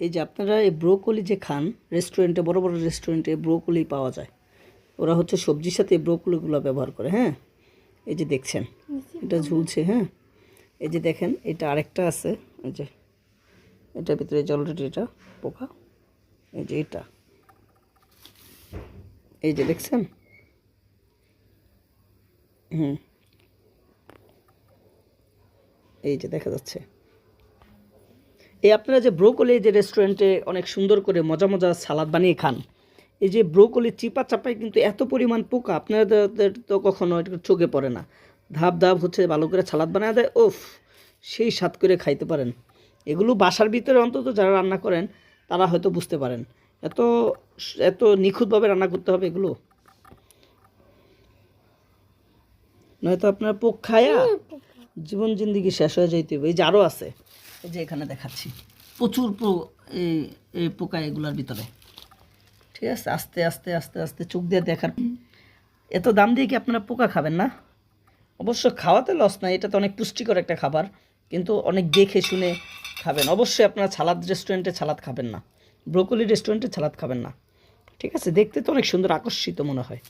এই যে আপনারা এই ব্রোকলি যে খান রেস্টুরেন্টে বড় বড় রেস্টুরেন্টে ব্রোকলি পাওয়া যায়। ওরা হচ্ছে সবজির সাথে ব্রোকলিগুলো ব্যবহার করে হ্যাঁ? এই যে দেখছেন, এটা ঝুলছে হ্যাঁ? এই যে দেখেন, এটা আরেকটা আছে, এই যে, এটার ভিতরে যে অলরেডি এটা পোকা, এই যে এটা। এই যে দেখছেন? হুম। এই যে দেখা যাচ্ছে। এই আপনারা যে ব্রোকলি যে রেস্টুরেন্টে অনেক সুন্দর করে মজা মজা সালাদ বানিয়ে খান এই যে ব্রোকলি চিপা চাপায় কিন্তু এত পরিমাণ পোকা আপনাদের তো কখনো এটা চোখে পড়ে না। ধাপ ধাপ হচ্ছে ভালো করে সালাদ বানায় দেয় ওফ সেই স্বাদ করে খাইতে পারেন। এগুলো বাসার ভিতরে অন্তত যারা রান্না করেন তারা হয়তো বুঝতে পারেন। এত এত নিখুঁতভাবে রান্না করতে হবে এগুলো। নয়তো আপনার পোক খায়া জীবন জিন্দিগি শেষ হয়ে যাইতে হবে এই যে আরও আছে। এই যে এখানে দেখাচ্ছি। প্রচুর এই পোকা এগুলোর ভিতরে। ঠিক আছে? আস্তে আস্তে আস্তে আস্তে চোখ দিয়ে দেখার এত দাম দিয়ে কি আপনারা পোকা খাবেন না? অবশ্য খাওয়াতে লস নাই এটা তো অনেক পুষ্টিকর একটা খাবার। কিন্তু অনেক দেখে শুনে খাবেন। অবশ্যই আপনারা ছালাদ রেস্টুরেন্টে ছালাদ খাবেন না। ব্রোকলি রেস্টুরেন্টে ছালাদ খাবেন না। ঠিক আছে? দেখতে তো অনেক সুন্দর, আকর্ষিত মনে হয়।